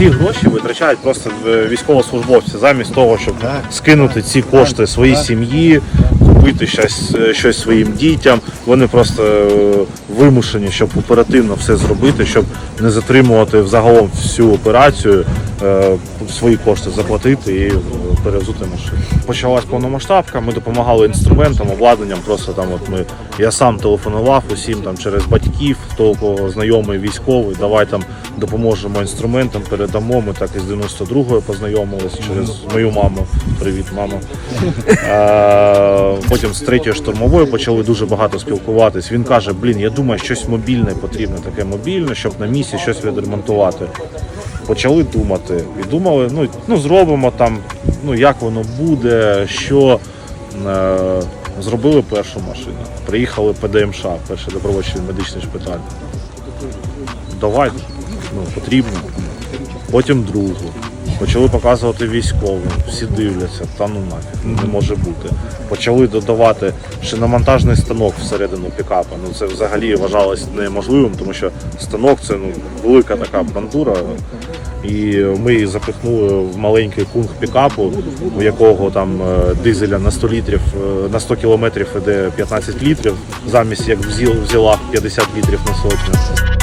ці гроші витрачають просто військовослужбовці, замість того, щоб скинути ці кошти своїй сім'ї, купити щось, е, щось своїм дітям. Вони просто е, вимушені, щоб оперативно все зробити, щоб не затримувати взагалом всю операцію, е, свої кошти заплатити і перевзути машину. Почалась повномасштабка, ми допомагали інструментам, обладнанням. Просто там, от ми я сам телефонував усім там через батьків, хто кого знайомий військовий, давай там допоможемо інструментам, передамо. Ми так із 92-ї познайомилися через мою маму. Привіт, мама. Потім з третьої штурмової почали дуже багато спілкуватись. Він каже: Блін, я думаю, щось мобільне потрібно, таке мобільне, щоб на місці щось відремонтувати. Почали думати і думали, ну, ну зробимо там, ну як воно буде, що е, зробили першу машину. Приїхали ПДМШ, перший добровольчий медичний шпиталь. Давай, ну потрібно. Потім другу. Почали показувати військовим, всі дивляться, та ну нафіг, не може бути. Почали додавати шиномонтажний станок всередину пікапа. Ну це взагалі вважалось неможливим, тому що станок це ну, велика така бандура. І ми її запихнули в маленький кунг пікапу, у якого там е, дизеля на 100 літрів, е, на 100 кілометрів іде 15 літрів, замість як в зілах 50 літрів на сотню.